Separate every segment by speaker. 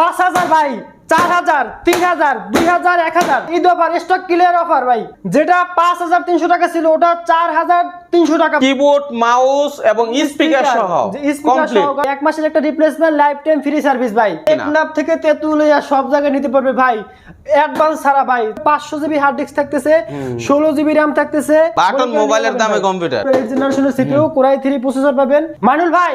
Speaker 1: পাঁচ হাজার ভাই চার হাজার তিন হাজার দুই হাজার এক হাজার। Eid offer stock clear offer ভাই। যেটা পাঁচ হাজার তিনশো টাকা ছিল ওটা চার হাজার তিনশো টাকা।
Speaker 2: কিবোর্ড মাউস এবং স্পিকার সহ
Speaker 1: এক মাসের একটা replacement life time free service ভাই
Speaker 2: কিনা?
Speaker 1: টেকনাফ থেকে তেতুলিয়া সব জায়গায় নিতে পারবে ভাই। অ্যাডভান্স ছাড়া ভাই পাঁচশো জিবি হার্ড ডিস্ক থাকতেছে ষোলো জিবি র্যাম থাকতেছে।
Speaker 2: বাটন মোবাইলের দামে কম্পিউটার
Speaker 1: জেনারেশনের সিপিইউ কোরাই থ্রি প্রসেসর পাবেন। মানুল ভাই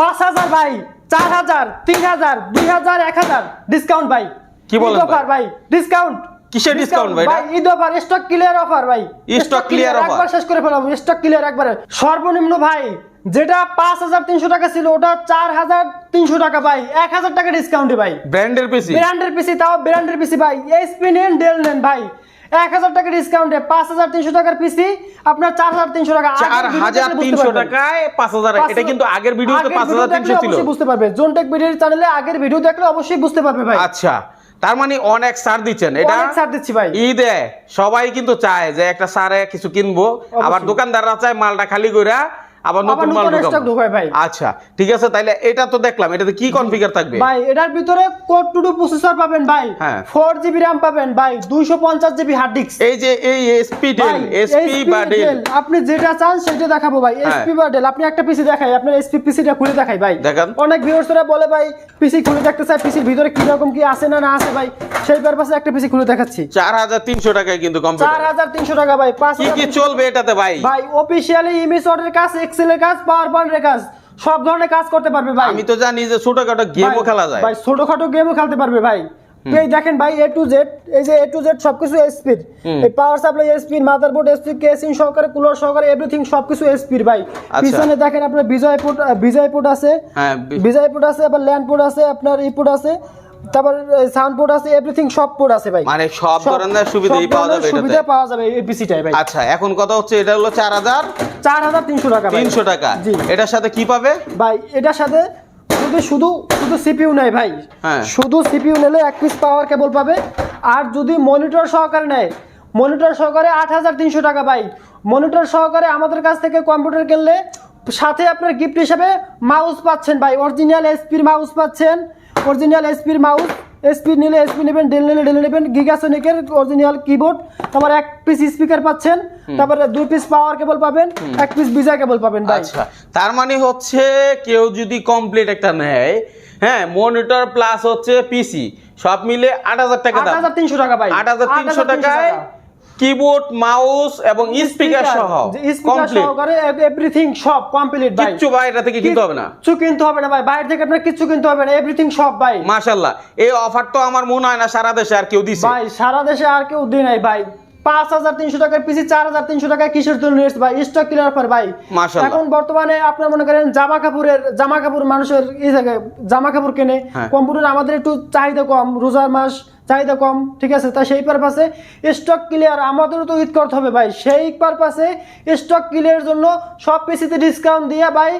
Speaker 1: পাঁচ হাজার ভাই। চার হাজার তিন হাজার দুই হাজার এক হাজার। ডিসকাউন্ট ভাই।
Speaker 2: কি বলেন
Speaker 1: অফার ভাই? ডিসকাউন্ট
Speaker 2: কিসের discount ভাই?
Speaker 1: ভাই Eid offer stock clear offer ভাই।
Speaker 2: Stock clear offer?
Speaker 1: একবার শেষ করে ফেলাম স্টক ক্লিয়ার একবারে। সর্বনিম্ন ভাই যেটা পাঁচ হাজার তিনশো টাকা ছিল ওটা চার হাজার তিনশো টাকা ভাই। এক হাজার টাকা ডিসকাউন্টে ভাই।
Speaker 2: ব্র্যান্ডের পিসি
Speaker 1: ব্র্যান্ডের পিসি তাও ব্র্যান্ডের পিসি ভাই। এইচপি নেন ডেল নেন ভাই। এক হাজার টাকা ডিসকাউন্টে পাঁচ হাজার তিনশো টাকার পিসি আপনার চার হাজার তিনশো টাকা।
Speaker 2: চার হাজার তিনশো টাকায় পাঁচ হাজার
Speaker 1: পাঁচ
Speaker 2: এটা কিন্তু আগের ভিডিওতে পাঁচ হাজার তিনশো ছিল।
Speaker 1: বুঝতে পারবে। জোনটেক ভিডিওর চ্যানেলে আগের ভিডিও দেখলে অবশ্যই বুঝতে পারবে ভাই।
Speaker 2: আচ্ছা তার মানে অনেক ছাড় দিচ্ছেন। এটা
Speaker 1: অনেক ছাড় দিচ্ছি ভাই।
Speaker 2: ঈদে সবাই কিন্তু চায় যে একটা সারে কিছু কিনবো। আবার দোকানদাররা চায় মালটা খালি কইরা আবার নতুন মাল ঢুকাবো।
Speaker 1: ঢোকায় ভাই।
Speaker 2: আচ্ছা ঠিক আছে তাইলে এটা তো দেখলাম এটাতে কি কনফিগার থাকবে?
Speaker 1: ভাই এটার ভিতরে কোড টু টু প্রসেসর পাবেন ভাই।
Speaker 2: হ্যাঁ।
Speaker 1: জিবি র্যাম পাবেন ভাই জিবি হার্ড ডিস্ক
Speaker 2: এই যে এই এসপি ডেল এসপি বা ডেল
Speaker 1: আপনি যেটা চান সেটা দেখাবো ভাই।
Speaker 2: হ্যাঁ।
Speaker 1: এসপি বা ডেল আপনি একটা পিসি দেখাই আপনার এসপি পিসিটা খুলে দেখাই ভাই।
Speaker 2: দেখান।
Speaker 1: অনেক ভিউয়ার্সরা বলে ভাই পিসি খুলে দেখতে চাই পিসির ভিতরে কি রকম কি আছে না না আছে ভাই। সেই পারপাসে একটা পিসি খুলে দেখাচ্ছি।
Speaker 2: চার হাজার তিনশো টাকায় কিন্তু
Speaker 1: চার
Speaker 2: কম্পিউটার
Speaker 1: হাজার তিনশো টাকা ভাই
Speaker 2: কি কি চলবে এটাতে ভাই?
Speaker 1: ভাই অফিসিয়ালি ইমেজ অর্ডারের কাজ এক্সেলের কাজ পাওয়ার পয়েন্টের কাজ সব ধরনের কাজ করতে পারবে ভাই।
Speaker 2: আমি তো জানি যে ছোটখাটো গেমও খেলা যায়।
Speaker 1: ভাই ছোটখাটো গেমও খেলতে পারবে ভাই। এই দেখেন ভাই এ টু জেড এই যে এ টু জেড সবকিছু এসপির এই পাওয়ার সাপ্লাই এসপির মাদারবোর্ড এসপি কেসিং সহকারে কুলার সহকারে এভরিথিং সবকিছু এসপির ভাই।
Speaker 2: আচ্ছা।
Speaker 1: পিছনে দেখেন আপনার বিজয় পোর্ট বিজয় পোর্ট আছে।
Speaker 2: হ্যাঁ বি-
Speaker 1: আছে আবার ল্যান্ড পোর্ট আছে আপনার ই পোর্ট আছে। তারপর সাউন্ড পোর্ট আছে এভরিথিং সব পোর্ট আছে ভাই।
Speaker 2: মানে সব ধরনের সুবিধাই পাওয়া যাবে
Speaker 1: সুবিধা পাওয়া যাবে এই পিসিটাই ভাই।
Speaker 2: আচ্ছা এখন কথা হচ্ছে এটা হলো চার হাজার?
Speaker 1: চার হাজার তিনশো টাকা ভাই।
Speaker 2: তিনশো টাকা।
Speaker 1: জি।
Speaker 2: এটার সাথে কি পাবে?
Speaker 1: ভাই এটার সাথে যদি শুধু শুধু সিপিইউ নেয় ভাই।
Speaker 2: হ্যাঁ।
Speaker 1: শুধু সিপিইউ নিলে এক পিস পাওয়ার কেবল পাবে। আর যদি মনিটর সহকারে নেয় মনিটর সহকারে আট হাজার তিনশো টাকা ভাই। মনিটর সহকারে আমাদের কাছ থেকে কম্পিউটার কিনলে সাথে আপনার গিফট হিসাবে মাউস পাচ্ছেন ভাই। অরিজিনাল এসপির মাউস পাচ্ছেন। অরিজিনাল এসপির মাউস এসপি নিলে এসপি নেবেন ডেল নিলে ডেল নেবেন গিগাসনিকের অরিজিনাল কিবোর্ড তারপর এক পিস স্পিকার পাচ্ছেন তারপরে দুই পিস পাওয়ার কেবল পাবেন এক পিস বিজয় কেবল পাবেন
Speaker 2: আচ্ছা তার মানে হচ্ছে কেউ যদি কমপ্লিট একটা নেয় হ্যাঁ মনিটর প্লাস হচ্ছে পিসি সব মিলে আট হাজার টাকা
Speaker 1: আট
Speaker 2: দাম
Speaker 1: হাজার তিনশো টাকা ভাই।
Speaker 2: আট হাজার তিনশো
Speaker 1: 8,300
Speaker 2: টাকায় কিবোর্ড মাউস এবং স্পিকার সহ
Speaker 1: স্পিকার
Speaker 2: কমপ্লিট
Speaker 1: সহকারে এভরিথিং সব কমপ্লিট ভাই।
Speaker 2: কিচ্ছু ভাই এটা থেকে কিনতে হবে না।
Speaker 1: কিছু কিনতে হবে না ভাই। বাইরে থেকে আপনার কিছু কিনতে হবে না এভরিথিং সব ভাই।
Speaker 2: মাশাল্লাহ এই অফার তো আমার মনে হয় না সারা দেশে আর কেউ দিছে।
Speaker 1: ভাই সারা দেশে আর কেউ দিই নাই ভাই। পাঁচ হাজার তিনশো টাকার পিসি চার হাজার তিনশো টাকায় কিসের জন্য নিয়েছে ভাই? স্টক ক্লিয়ার অফার ভাই।
Speaker 2: মাশাআল্লাহ।
Speaker 1: এখন বর্তমানে আপনার মনে করেন জামা কাপড়ের জামা কাপড় মানুষের ই থাকে জামা কাপড় কেনে
Speaker 2: হ্যাঁ।
Speaker 1: কম্পিউটার আমাদের একটু চাহিদা কম রোজার মাস চাহিদা কম ঠিক আছে? তা সেই পারপাসে স্টক ক্লিয়ার আমাদেরও তো ঈদ করতে হবে ভাই। সেই পারপাসে স্টক ক্লিয়ারের জন্য সব পিসিতে ডিসকাউন্ট দিয়ে ভাই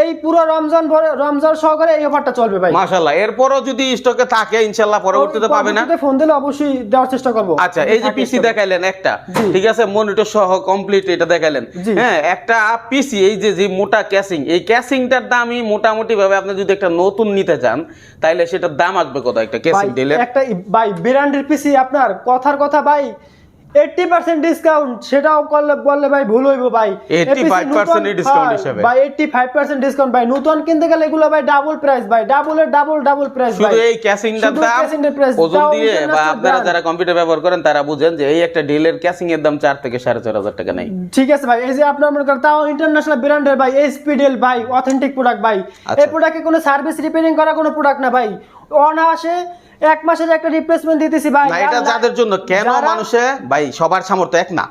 Speaker 1: এই পুরো রমজান ভরে রমজান সহকারে এই অফারটা চলবে ভাই।
Speaker 2: মাশাল্লাহ এরপরও যদি স্টকে থাকে ইনশাল্লাহ পরবর্তীতে পাবে না?
Speaker 1: ফোন দিলে অবশ্যই দেওয়ার চেষ্টা করব।
Speaker 2: আচ্ছা এই যে পিসি দেখাইলেন একটা ঠিক আছে? মনিটর সহ কমপ্লিট এটা দেখাইলেন। হ্যাঁ একটা পিসি এই যে যে মোটা ক্যাসিং এই ক্যাসিংটার দামই মোটামুটি ভাবে আপনি যদি একটা নতুন নিতে চান তাইলে সেটার দাম আসবে কত একটা ক্যাসিং ডিলের
Speaker 1: একটা ভাই ব্র্যান্ডের পিসি আপনার কথার কথা ভাই। এইটটি পার্সেন্ট ডিসকাউন্ট সেটাও করলে বললে ভাই ভুল হইব ভাই।
Speaker 2: 85% এর discount হিসাবে।
Speaker 1: ভাই এইটটি ফাইভ পার্সেন্ট ডিসকাউন্ট ভাই। নতুন কিনতে গেলে এগুলো ভাই ডাবল প্রাইস ভাই। ডাবলের ডাবল ডাবল প্রাইস ভাই।
Speaker 2: এই ক্যাসিংটার দাম ওজন দিয়ে বা আপনারা যারা কম্পিউটার ব্যবহার করেন তারা বুঝেন যে এই একটা ডিলের ক্যাসিং এর দাম থেকে সাড়ে চার হাজার টাকা নেই।
Speaker 1: ঠিক আছে ভাই এই যে আপনার মনে করেন তাও ইন্টারন্যাশনাল ব্র্যান্ডের ভাই। এসপিডেল ভাই অথেন্টিক প্রোডাক্ট ভাই।
Speaker 2: আচ্ছা।
Speaker 1: এই প্রোডাক্টে কোনো সার্ভিস রিপেয়ারিং করা কোনো প্রোডাক্ট না ভাই? অনায়াসে এক মাসের একটা রিপ্লেসমেন্ট দিতেছি ভাই।
Speaker 2: এটা যাদের জন্য? কেন মানুষে? ভাই সবার সামর্থ্য এক না।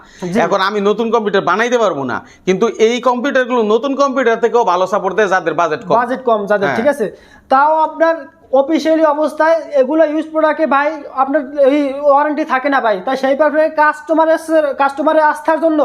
Speaker 2: এখন আমি নতুন কম্পিউটার বানাইতে পারব না কিন্তু এই কম্পিউটারগুলো নতুন কম্পিউটার থেকেও ভালো সাপোর্ট দেয় যাদের বাজেট কম।
Speaker 1: বাজেট কম যাদের
Speaker 2: হ্যাঁ।
Speaker 1: ঠিক আছে? তাও আপনার অফিসিয়ালি অবস্থায় এগুলো ইউজ প্রোডাক্টে ভাই আপনার এই ওয়ারেন্টি থাকে না ভাই। তাই সেই পারফে কাস্টমারের কাস্টমারের আস্থার জন্য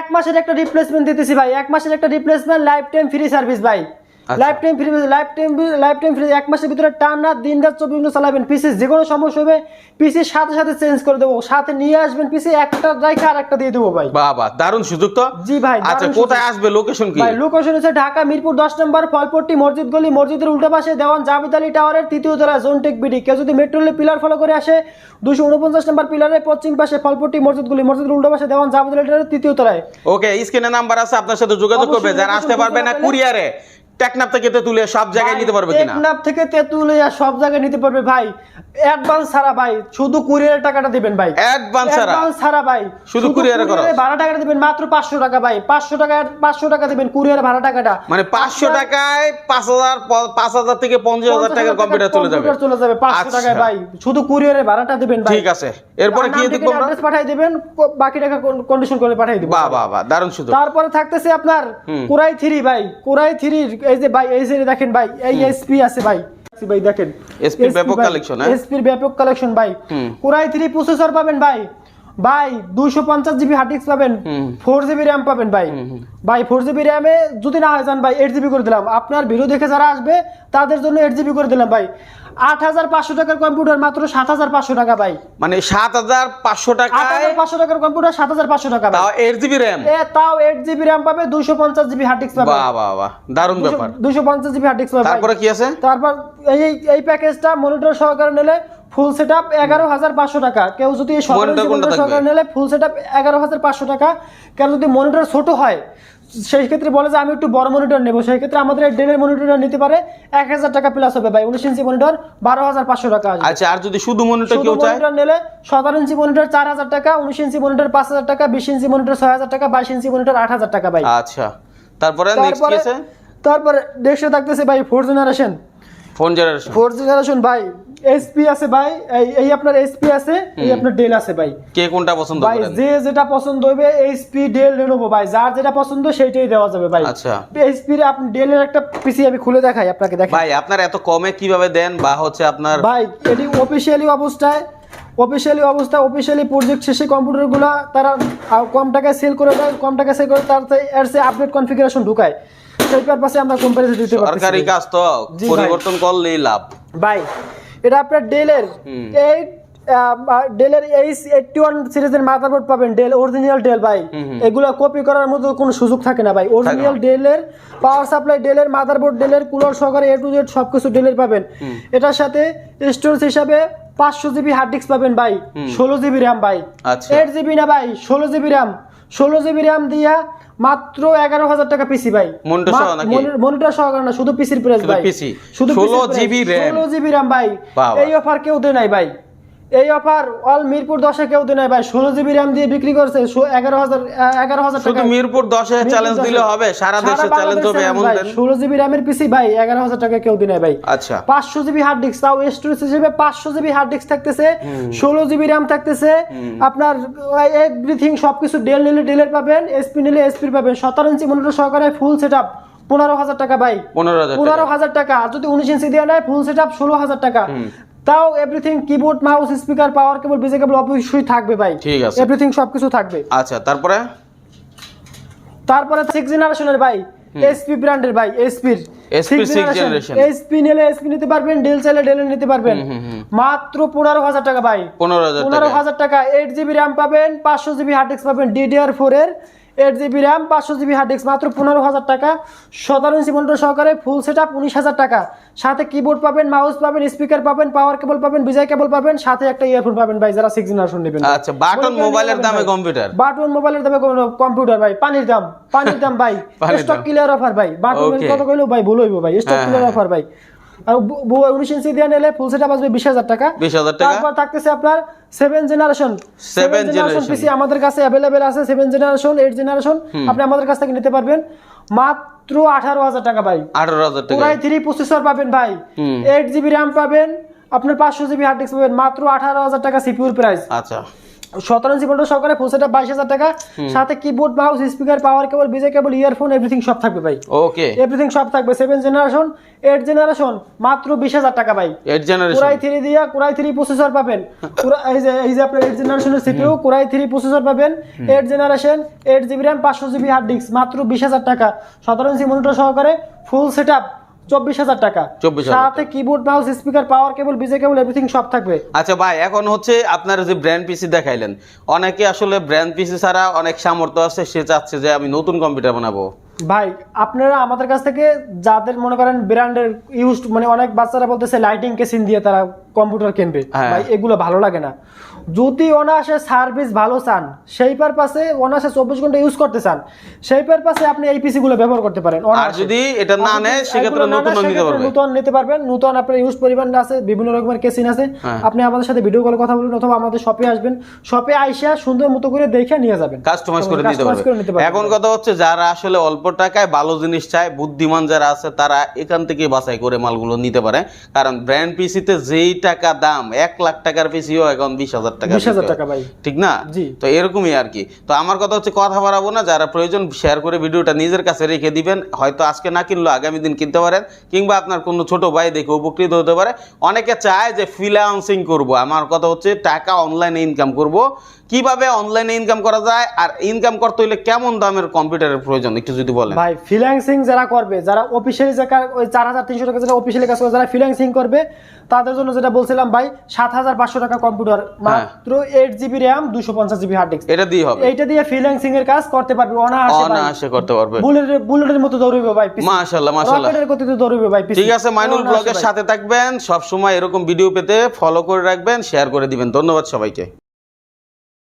Speaker 1: এক মাসের একটা রিপ্লেসমেন্ট দিতেছি ভাই। এক মাসের একটা replacement life time free service ভাই। Lifetime free lifetime lifetime free এক মাসের ভিতরে টান দিন রাত চব্বিশ ঘণ্টা চালাবেন। পিসি যে কোনো সমস্যা হবে পিসির সাথে সাথে চেঞ্জ করে দেবো। সাথে নিয়ে আসবেন পিসি একটা রাইখে আর একটা দিয়ে দেবো ভাই।
Speaker 2: বাবা দারুণ সুযোগ তো।
Speaker 1: জি ভাই,
Speaker 2: আচ্ছা কোথায় আসবে? লোকেশন কি?
Speaker 1: ভাই লোকেশন হচ্ছে ঢাকা মিরপুর দশ নম্বর ফলপট্টি মসজিদ গলি মসজিদের উল্টো পাশে দেওয়ান জাভেদ আলী টাওয়ারের তৃতীয় তলা জোনটেক বিডি কেউ যদি মেট্রো রেলের পিলার ফলো করে আসে দুশো উনপঞ্চাশ নম্বর পিলারের পশ্চিম পাশে ফলপট্টি মসজিদ গলি মসজিদের উল্টো পাশে দেওয়ান জাভেদ আলী টাওয়ারের তৃতীয় তলায়।
Speaker 2: ওকে স্ক্রিনে নাম্বার আছে আপনার সাথে যোগাযোগ করবে। যারা আসতে পারবে না। কুরিয়ারে টেকনাপ থেকে তুলে সব জায়গায় নিতে পারবে কিনা?
Speaker 1: টেকনাফ থেকে তেঁতুলিয়া সব জায়গায় নিতে পারবে ভাই। অ্যাডভান্স ছাড়া ভাই শুধু কুরিয়ারের টাকাটা দিবেন ভাই।
Speaker 2: অ্যাডভান্স ছাড়া?
Speaker 1: অ্যাডভান্স ছাড়া ভাই
Speaker 2: শুধু কুরিয়ারে।
Speaker 1: কুরিয়ারে ভাড়া টাকাটা দিবেন মাত্র পাঁচশো টাকা ভাই। পাঁচশো টাকা পাঁচশো টাকা দিবেন কুরিয়ার ভাড়া টাকাটা।
Speaker 2: মানে পাঁচশো
Speaker 1: আপনার-
Speaker 2: টাকায় পাঁচ হাজার পাঁচ হাজার থেকে পঞ্চাশ হাজার টাকার কম্পিউটার চলে যাবে।
Speaker 1: চলে যাবে পাঁচশো
Speaker 2: আচ্ছা।
Speaker 1: টাকায় ভাই। শুধু কুরিয়ারে ভাড়াটা দিবেন ভাই।
Speaker 2: ঠিক আছে। এরপরে কি দেখব আমরা?
Speaker 1: অ্যাড্রেস পাঠিয়ে দিবেন বাকি টাকা কন্ডিশন করে পাঠিয়ে দিব।
Speaker 2: বাহ বাহ বাহ দারুণ সুযোগ।
Speaker 1: তারপরে থাকতেছে আপনার। কোরাই থ্রি ভাই। কোরাই থ্রির এই যে ভাই এই যে দেখেন ভাই এই এসপি আছে ভাই। ভাই দেখেন।
Speaker 2: এসপির ব্যাপক কালেকশন হ্যাঁ?
Speaker 1: এসপির ব্যাপক কালেকশন ভাই। কোরাই 3 প্রসেসর পাবেন ভাই। ভাই দুইশো পঞ্চাশ জিবি হার্ড ডিস্ক পাবেন। ফোর জিবি র্যাম পাবেন ভাই। ভাই ফোর জিবি র্যামে যদি না হয় যান ভাই এইট জিবি করে দিলাম। আপনার ভিডিও দেখে যারা আসবে তাদের জন্য এইট জিবি করে দিলাম ভাই। আট হাজার পাঁচশো টাকার কম্পিউটার মাত্র সাত হাজার পাঁচশো টাকা ভাই।
Speaker 2: মানে সাত হাজার পাঁচশো
Speaker 1: আট হাজার পাঁচশো টাকার কম্পিউটার সাত হাজার পাঁচশো টাকা
Speaker 2: তাও এইট জিবি র্যাম
Speaker 1: তাও এইট জিবি র্যাম পাবে দুশো পঞ্চাশ জিবি হার্ড ডিস্ক পাবে।
Speaker 2: বাহ বাহ বাহ দারুণ ব্যাপার।
Speaker 1: দুশো পঞ্চাশ জিবি হার্ড ডিস্ক পাবে
Speaker 2: তারপরে কি আছে?
Speaker 1: তারপর এই এই- এই প্যাকেজটা মনিটর সহকারে নিলে ফুল সেট আপ এগারো হাজার পাঁচশো টাকা। কেউ যদি নিলে ফুল সেট আপ এগারো হাজার পাঁচশো টাকা। কেউ যদি মনিটর ছোট হয় সেই ক্ষেত্রে বলে যে আমি একটু বড় মনিটর নেব সেই ক্ষেত্রে আমাদের এই ডেলের মনিটরটা নিতে পারে এক হাজার টাকা প্লাস হবে ভাই। উনিশ ইঞ্চি মনিটর বারো হাজার পাঁচশো টাকা আসবে।
Speaker 2: আচ্ছা আর যদি শুধু মনিটর কেউ চায়?
Speaker 1: মনিটর নিলে সতেরো ইঞ্চি মনিটর চার হাজার টাকা উনিশ ইঞ্চি মনিটর পাঁচ হাজার টাকা বিশ ইঞ্চি মনিটর ছয় হাজার টাকা বাইশ ইঞ্চি মনিটর আট হাজার টাকা ভাই।
Speaker 2: আচ্ছা। তারপরে নেক্সট কি
Speaker 1: তারপরে
Speaker 2: আছে?
Speaker 1: তারপরে দেশে থাকতেছে ভাই four generation
Speaker 2: phone generation
Speaker 1: four generation ভাই। এসপি আছে ভাই। এই- আপনার এসপি আছে এই আপনার ডেল আছে ভাই।
Speaker 2: কে কোনটা পছন্দ
Speaker 1: ভাই যে যেটা পছন্দ হবে এসপি ডেল লেনোভো ভাই। যার যেটা পছন্দ সেইটাই দেওয়া যাবে ভাই।
Speaker 2: আচ্ছা।
Speaker 1: এসপি এর আপনি ডেল এর একটা পিসি আমি খুলে দেখাই আপনাকে দেখাই
Speaker 2: ভাই আপনার এত কমে কীভাবে দেন? বা হচ্ছে আপনার
Speaker 1: ভাই এটি অফিসিয়ালি অবস্থায় অফিসিয়ালি অবস্থা অফিসিয়ালি প্রজেক্ট শেষে কম্পিউটারগুলো তারা কম টাকায় সেল করে দেয় কম টাকায় সেল করে তার এর সে আপডেট কনফিগারেশন ঢুকায়। সেই পারপাসে আমরা কোম্পানিতে দিতে
Speaker 2: পারি
Speaker 1: সরকারি
Speaker 2: কাজ তো পরিবর্তন করলেই লাভ।
Speaker 1: ভাই এটা আপনার ডেলের এই ডেলের এইচ এইটটি ওয়ান সিরিজের মাদারবোর্ড পাবেন ডেল অরিজিনাল ডেল ভাই। এগুলো কপি করার মতো কোনো সুযোগ থাকে না ভাই। অরিজিনাল ডেলের পাওয়ার সাপ্লাই ডেলের মাদারবোর্ড ডেলের কুলার সহকারে এ টু জেড সবকিছু ডেলের পাবেন। এটার সাথে স্টোরেজ হিসাবে পাঁচশো জিবি হার্ড ডিস্ক পাবেন ভাই ষোলো জিবি র্যাম ভাই।
Speaker 2: আচ্ছা।
Speaker 1: এইট জিবি না ভাই ষোলো জিবি র্যাম ষোলো জিবি র্যাম দিয়া মাত্র এগারো হাজার টাকা পিসি ভাই।
Speaker 2: মনিটর সহ
Speaker 1: সহকারে না শুধু পিসির প্রাইস ভাই। শুধু
Speaker 2: 16 GB RAM
Speaker 1: ষোলো জিবি র্যাম ভাই। এই অফার কেউ দেয় নাই ভাই। এই অফার অল মিরপুর দশে কেউ দেয় নাই ভাই। ষোলো জিবি র্যাম দিয়ে বিক্রি করছে এগারো হাজার এগারো হাজার
Speaker 2: শুধু মিরপুর দশে চ্যালেঞ্জ দিলে হবে সারা দেশে চ্যালেঞ্জ হবে এমন
Speaker 1: ষোলো জিবি র্যামের পিসি ভাই এগারো হাজার টাকা কেউ দেয় নাই ভাই।
Speaker 2: আচ্ছা।
Speaker 1: পাঁচশো জিবি হার্ড ডিস্ক তাও স্টোরেজ হিসেবে পাঁচশো জিবি হার্ড ডিস্ক থাকতেছে ষোলো জিবি র্যাম থাকতেছে। আপনার এভরিথিং সবকিছু ডেল নিলে ডেলের পাবেন এসপি নিলে এসপির পাবেন। সতেরো ইঞ্চি মনিটর সহকারে ফুল সেট আপ পনেরো হাজার টাকা ভাই।
Speaker 2: পনেরো হাজার টাকা।
Speaker 1: আর যদি উনিশ ইঞ্চি দিয়ে নেয় ফুল সেট আপ ষোলো হাজার টাকা। তাও everything keyboard mouse speaker power cable VGA cable অবশ্যই থাকবে ভাই।
Speaker 2: ঠিক আছে।
Speaker 1: এভরিথিং সবকিছু থাকবে।
Speaker 2: আচ্ছা তারপরে?
Speaker 1: তারপরে সিক্স জেনারেশনের ভাই এসপি ব্র্যান্ডের ভাই এসপির। এসপি নিলে এসপি নিতে পারবেন ডেল চাইলে ডেল নিতে পারবেন। মাত্র পনেরো হাজার টাকা ভাই।
Speaker 2: পনেরো হাজার টাকা।
Speaker 1: এইট জিবি র্যাম পাবেন পাঁচশো জিবি হার্ড ডিস্ক পাবেন ডিডিআর ফোর এর। এইট জিবি র্যাম পাঁচশো জিবি হার্ড ডিস্ক মাত্র পনেরো হাজার টাকা। সতেরো ইঞ্চি মনিটর সহকারে ফুল সেট আপ উনিশ হাজার টাকা। সাথে কিবোর্ড পাবেন মাউস পাবেন স্পিকার পাবেন পাওয়ার কেবল পাবেন বিজয় কেবল পাবেন সাথে একটা ইয়ারফোন পাবেন ভাই যারা সিক্স জেনারেশন নেবেন।
Speaker 2: আচ্ছা বাটন মোবাইলের দামে কম্পিউটার
Speaker 1: বাটন মোবাইলের দামে কম্পিউটার ভাই পানির দাম পানির দাম ভাই। স্টক ক্লিয়ার অফার ভাই। বাটন. কত কইলেও ভাই ভুল হইব ভাই স্টক ক্লিয়ার। অফার ভাই। আর উনিশ ইঞ্চি দিয়ে নিলে ফুল সেট আপ আসবে বিশ হাজার টাকা।
Speaker 2: বিশ হাজার টাকা।
Speaker 1: তারপর থাকতেছে আপনার seven generation seven generation PC আমাদের কাছে অ্যাভেলেবেল আছে সেভেন জেনারেশন এইট জেনারেশন আপনি আমাদের কাছ থেকে নিতে পারবেন। মাত্র আঠারো হাজার টাকা ভাই।
Speaker 2: আঠারো হাজার টাকা।
Speaker 1: পুরাই থ্রি প্রসেসর পাবেন ভাই। এইট জিবি র্যাম পাবেন। আপনার পাঁচশো জিবি হার্ড ডিস্ক পাবেন। মাত্র আঠারো হাজার টাকা সিপিউর প্রাইস
Speaker 2: আচ্ছা।
Speaker 1: সতেরো ইঞ্চি সহকারে ফুল সেটআপ বাইশ হাজার টাকা সাথে keyboard mouse speaker power cable VGA cable earphone everything সব থাকবে ভাই।
Speaker 2: ওকে
Speaker 1: এভরিথিং সব থাকবে। সেভেন জেনারেশন এইট জেনারেশন মাত্র বিশ হাজার টাকা ভাই।
Speaker 2: এইট জেনারেশন
Speaker 1: কুরাই থ্রি দিয়া কুরাই থ্রি প্রসেসর পাবেন। এই যে এই যে আপনার এইট জেনারেশনের CPU core i three processor পাবেন। Eight generation eight GB RAM পাঁচশো জিবি হার্ড ডিস্ক মাত্র বিশ হাজার টাকা। সতেরো ইঞ্চি মনিটর সহকারে ফুল সেটআপ চব্বিশ হাজার টাকা।
Speaker 2: 24,000
Speaker 1: সাথে keyboard mouse speaker power cable VGA cable everything সব থাকবে।
Speaker 2: আচ্ছা ভাই এখন হচ্ছে আপনার যে ব্র্যান্ড পিসি দেখাইলেন অনেকে আসলে ব্র্যান্ড পিসি ছাড়া অনেক সামর্থ্য আছে সে চাচ্ছে যে আমি নতুন কম্পিউটার বানাবো।
Speaker 1: ভাই আপনারা আমাদের কাছ থেকে যাদের মনে করেন ব্র্যান্ডের ইউজ মানে অনেক বাচ্চারা বলতেছে লাইটিং কেসিন দিয়ে তারা কম্পিউটার কিনবে।
Speaker 2: হ্যাঁ।
Speaker 1: ভাই এগুলো ভালো লাগে না। যদি অনায়াসে সার্ভিস ভালো চান সেই পারপাসে অনায়াসে চব্বিশ ঘণ্টা ইউজ করতে চান সেই পারপাসে আপনি এই পিসি গুলো ব্যবহার করতে পারেন
Speaker 2: আর যদি এটা না নেয় সেক্ষেত্রে নতুন নিতে
Speaker 1: সেক্ষেত্রে
Speaker 2: পারবে।
Speaker 1: নতুন নিতে পারবেন। নতুন আপনার ইউজ পরিমাণ আছে বিভিন্ন রকমের কেসিন আছে।
Speaker 2: হ্যাঁ।
Speaker 1: আপনি আমাদের সাথে ভিডিও কলে কথা বলুন অথবা আমাদের শপে আসবেন। শপে আইসা সুন্দর মতো করে দেখে নিয়ে যাবেন।
Speaker 2: কাস্টমাইজ করে নিতে
Speaker 1: পারবেন।
Speaker 2: এখন কথা হচ্ছে যারা আসলে অল্প টাকায় ভালো জিনিস চায় বুদ্ধিমান যারা আছে তারা এখান থেকে বাছাই করে মালগুলো নিতে পারে। কারণ ব্র্যান্ড পিসিতে যেই টাকা দাম এক লাখ টাকার পিসিও এখন বিশ হাজার টাকা
Speaker 1: 20,000 টাকা ভাই।
Speaker 2: ঠিক না? তো এরকমই আর কি। তো আমার কথা হচ্ছে কথা বাড়াবো না যারা প্রয়োজন শেয়ার করে ভিডিওটা নিজের কাছে রেখে দিবেন। হয়তো আজকে না কিনলো আগামী দিন কিনতে পারেন। কিংবা আপনার কোনো ছোট ভাই দেখে উপকৃত হতে পারে। অনেকে চায় যে ফ্রিল্যান্সিং করব। আমার কথা হচ্ছে টাকা অনলাইনে ইনকাম করব। কীভাবে অনলাইনে ইনকাম করা যায় আর ইনকাম করতে হইলে কেমন দামের কম্পিউটারের প্রয়োজন একটু যদি বলেন।
Speaker 1: ভাই ফ্রিল্যান্সিং যারা করবে যারা অফিসিয়ালি জায়গা ওই চার হাজার তিনশো টাকা যারা অফিসিয়ালি কাজ করে যারা ফ্রিল্যান্সিং করবে তাদের জন্য যেটা বলছিলাম ভাই সাত হাজার পাঁচশো টাকা কম্পিউটার মাত্র এইট জিবি র্যাম দুশো পঞ্চাশ জিবি হার্ড ডিস্ক
Speaker 2: এটা দিয়ে হবে।
Speaker 1: এইটা দিয়ে ফ্রিল্যান্সিং এর কাজ করতে পারবে অনায়াসে।
Speaker 2: অনায়াসে করতে পারবে।
Speaker 1: বুলেটের বুলেটের মতো দৌড়বে ভাই
Speaker 2: মাশাআল্লাহ, মাশাআল্লাহ।
Speaker 1: রকেটের গতিতে দৌড়বে ভাই
Speaker 2: ঠিক আছে মাইনুল ব্লগের সাথে থাকবেন। সব সময় এরকম ভিডিও পেতে ফলো করে রাখবেন শেয়ার করে দিবেন। ধন্যবাদ সবাইকে।